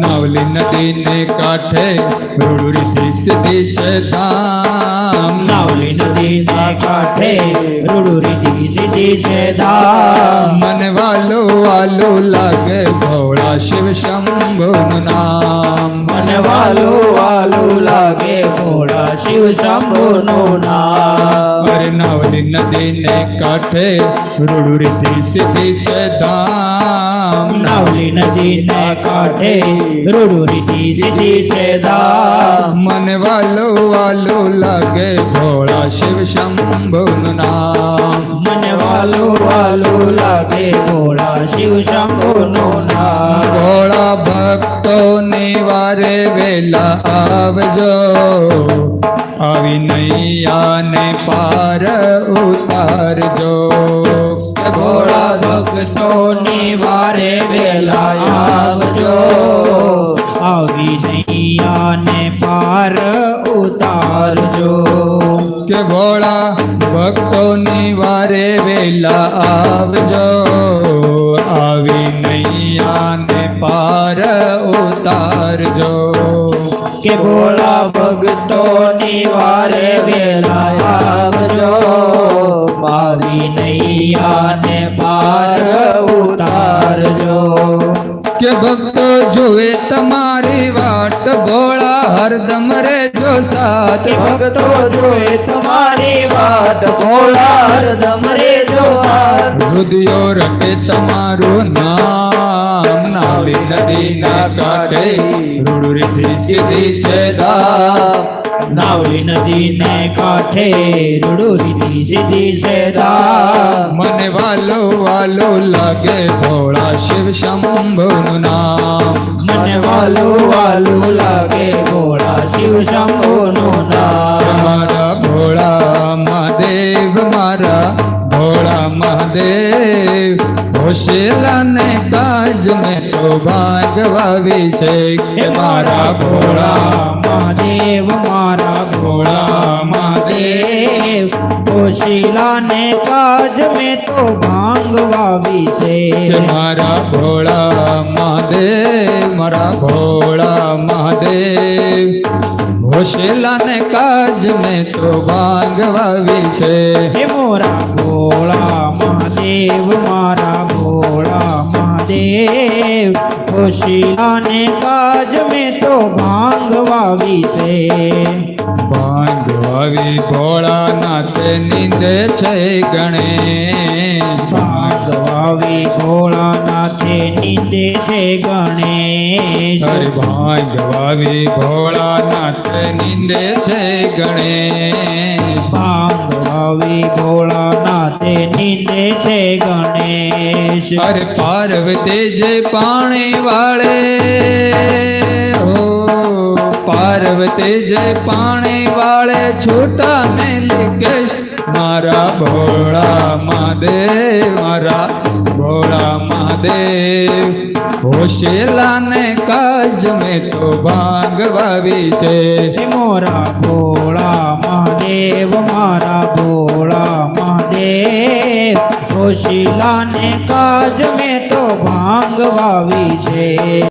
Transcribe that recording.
નાવલી નદીને કાંઠે રૂડુરીથી સીધી છે ધામ. નાવલી નદીને કાંઠે રૂડુરીથી સીધી છે ધામ. મને વાલો વાલો લાગે ભોળા શિવ શંભુનું નામ. મને વાલો વાલો લાગે ભોળા શિવ શંભુનું નામ. નાવલી નદીને કાંઠે. રૂડુરીથી સીધી છે ધામ. નાવલી નદીને કાંઠે. રૂડુરીથી સીધી છે ધામ. મને વાલો વાલો લાગે ભોળા શિવ શંભુનું નામ. મને વાલો વાલો લાગે ભોળા શિવ શંભુનું નામ. ભોળા ભક્તોને વારે વેલા આવજો. આવી નૈયાને પાર ઉતારજો. ભોળા ભક્તોની વારે વેલા આવજો. આવી નૈયાને પાર ઉતારજો. કે ભોળા ભક્તોની વારે વેલા આવજો. આવી નૈયાને પાર ઉતારજો. કે ભોળા ભક્તોની વારે વેલા આવજો આવી નૈયાને પાર ઉતારજો. કે ભક્તો જોવે તમારી વાટ ભોળા હરદમ રેજો સાથ. ભક્તો જોએ તમારી વાટ ભોળા હરદમ રેજો સાથ. હૃદયો રટે તમારું નામ. નાલી નદીના કાંઠે રૂડુરીથી સીધી છે ધામ નાવલી નદીને કાંઠે રૂડુરીથી સીધી છે ધામ મને વાલો વાલો લાગે ભોળા શિવ શંભુનું નામ. મને વાલો વાલો લાગે ભોળા શિવ શંભુનું નામ મારા ભોળા મહાદેવ મારા ભોળા મહાદેવ હોશેલા ને કાજ મેં તો ભાગવાવી છે કે મારા ઘોડા. મહાદેવ મારા ઘોડા મહાદેવ. ઓશીલાને કાજ મેં તો ભાંગ વાવી છે મારા ઘોડા મહાદેવ મારા ઘોડા મહાદેવ. હોશેલા ને કાજ મેં તો ભાગવાવી છે. હે મોરા ઘોડા મહાદેવ મારા મહાદેવ ઓશીલાને કાજ મેં તો ભાંગ વાવી છે ભાંગવાવી ભોળાનાથે નિંદે છે ગણેશ. વાવી ભોળાનાથે નીંદે છે ગણેશ. ભાંગવાવી ભોળાનાથ નિંદે છે ગણેશ. વાવી ભોળાનાથે નીંદે છે ગણેશ. અરે પાર્વતી જે પાણી વાળે હો પાર્વતી જય પાણી વાળે છૂટા ને નિકેશ. મારા ભોળા મહાદેવ, મારા ભોળા મહાદેવ હોશેલા ને કાજ મેં તો ભાંગવાવી છે. હે મોરા ભોળા મહાદેવ, મારા ભોળા મહાદેવ, હોશીલાને કાજ મેં તો ભાંગ વાવી છે.